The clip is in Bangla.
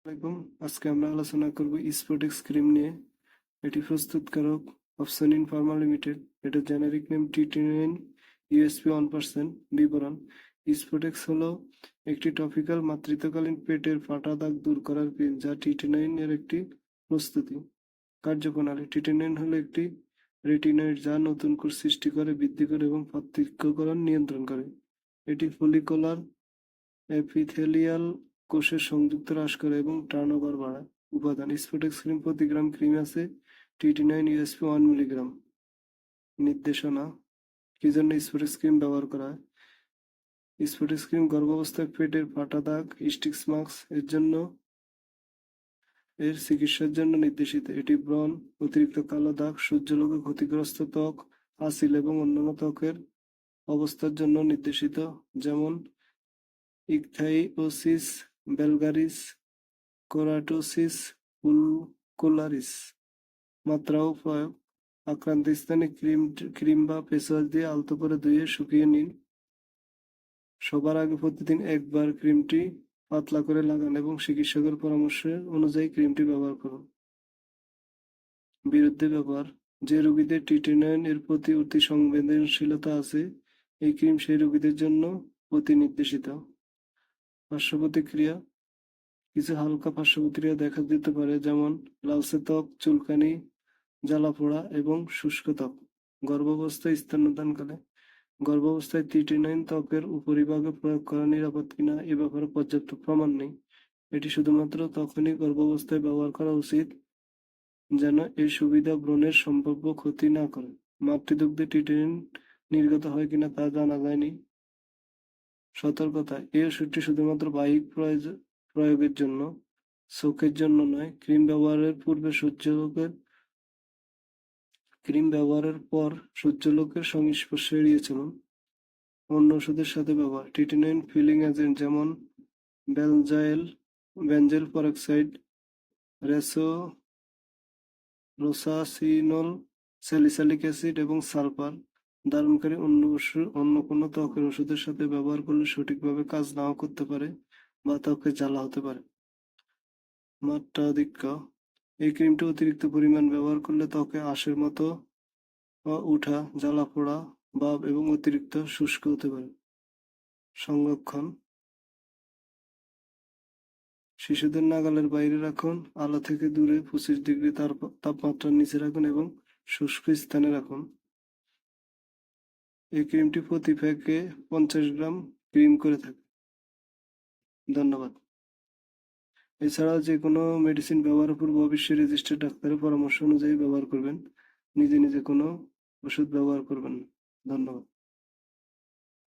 আসসালামাইকুম আজকে আমরা আলোচনা করব স্পোটেক্স ক্রিম নিয়ে। এটি প্রস্তুতকারক অপশন ইন ফার্মা লিমিটেড এটা generic name T nine USP one percent বিবরণ। স্পোটেক্স হলো একটি টপিক্যাল মাতৃত্বকালীন পেটের ফাটা দাগ দূর করার ক্রিম যা টিটেনাইন এর একটি প্রস্তুতি। কার্যপ্রণালী। টিটেনাইন হলো একটি রেটিনয়েড যা নতুন কোষ সৃষ্টি করে, বৃদ্ধি করে এবং পার্থক্যকরণ নিয়ন্ত্রণ করে। এটি ফলিকুলার এপিথেলিয়াল কোষের সংযুক্ত হ্রাস করে এবং টার্নওভার বাড়ায়। উপাদান স্পোটেক্স ক্রিম প্রতি গ্রাম ক্রিম আছে TT nine USP one milligram নির্দেশনা, কি জন্য স্পোটেক্স ক্রিম ব্যবহার করা হয়? স্পোটেক্স ক্রিম গর্ভাবস্থায় পেটের ফাটা দাগ স্টিক্স মার্কস এর জন্য, এর চিকিৎসার জন্য নির্দেশিত। এটি ব্রণ, অতিরিক্ত কালো দাগ, সূর্যলোকে ক্ষতিগ্রস্ত ত্বক, আসিল এবং অন্যান্য ত্বকের অবস্থার জন্য নির্দেশিত। যেমন ইকথাইওসিস বেলগারিস কোরাটোসিস মাত্রা ও প্রয়োগ আক্রান্ত স্থানে ক্রিম ক্রিম বা ফেসওয়াশ দিয়ে আলতো করে ধুয়ে শুকিয়ে নিন। সবার আগে প্রতিদিন একবার ক্রিমটি পাতলা করে লাগান এবং চিকিৎসকের পরামর্শ অনুযায়ী ক্রিমটি ব্যবহার করুন। বিরুদ্ধে ব্যবহার। যে রোগীদের টিটেনাইন এর প্রতি অতি সংবেদনশীলতা আছে, এই ক্রিম সেই রোগীদের জন্য অতি নির্দেশিত। পার্শ্ব প্রতিক্রিয়া কিছু হালকা পার্শ্ব প্রতিক্রিয়া দেখা দিতে পারে, যেমন লালচে ত্বক, চুলকানি জ্বালা পোড়া এবং শুষ্ক ত্বক। গর্ভাবস্থায় স্তন্যদানকালে গর্ভাবস্থায় টিটিনাইন ত্বকের উপরিভাগে প্রয়োগ করা নিরাপদ কিনা এ ব্যাপারে পর্যাপ্ত প্রমাণ নেই। এটি শুধুমাত্র তখনই গর্ভাবস্থায় ব্যবহার করা উচিত যেন এই সুবিধা ব্রণের সম্ভাব্য ক্ষতি না করে। মাতৃদুগ্ধে টিটিনিন নির্গত হয় কিনা তা জানা যায়নি। সতর্কতা, এই ওষুধটি শুধুমাত্র বাহ্যিক প্রয়োগের জন্য, চোখের জন্য নয়, ক্রিম ব্যবহারের পূর্বে সূর্যালোকের ক্রিম ব্যবহারের পর সূর্যালোকের সংস্পর্শে এড়িয়ে চলুন। অন্য ওষুধের সাথে ব্যবহার, টিটিনাইন, ফিলিং এজেন্ট যেমন বেলজাইল বেনজেল পারক্সাইড, রেসো, রোসাসিনল, স্যালিসালিক অ্যাসিড এবং সালফার। ধারণকারী অন্য অন্য কোনো ত্বকের ওষুধের সাথে ব্যবহার করলে সঠিকভাবে কাজ নাও করতে পারে বা ত্বকে জ্বালা হতে পারে। মাত্রাধিক্য এই ক্রিমটি অতিরিক্ত পরিমাণ ব্যবহার করলে ত্বকে আঁশের মতো উঠা, জ্বালা পোড়া, ভাব এবং অতিরিক্ত শুষ্ক হতে পারে। সংরক্ষণ। শিশুদের নাগালের বাইরে রাখুন, আলো থেকে দূরে পঁচিশ ডিগ্রি তার- তাপমাত্রার নিচে রাখুন এবং শুষ্ক স্থানে রাখুন। এই ক্রিমটি প্রতি প্যাকে পঞ্চাশ গ্রাম ক্রিম করে থাকে ধন্যবাদ। এছাড়াও যে কোনো মেডিসিন ব্যবহারের পূর্ব অবশ্যই রেজিস্টার ডাক্তারের পরামর্শ অনুযায়ী ব্যবহার করবেন। নিজে নিজে কোনো ওষুধ ব্যবহার করবেন না। ধন্যবাদ।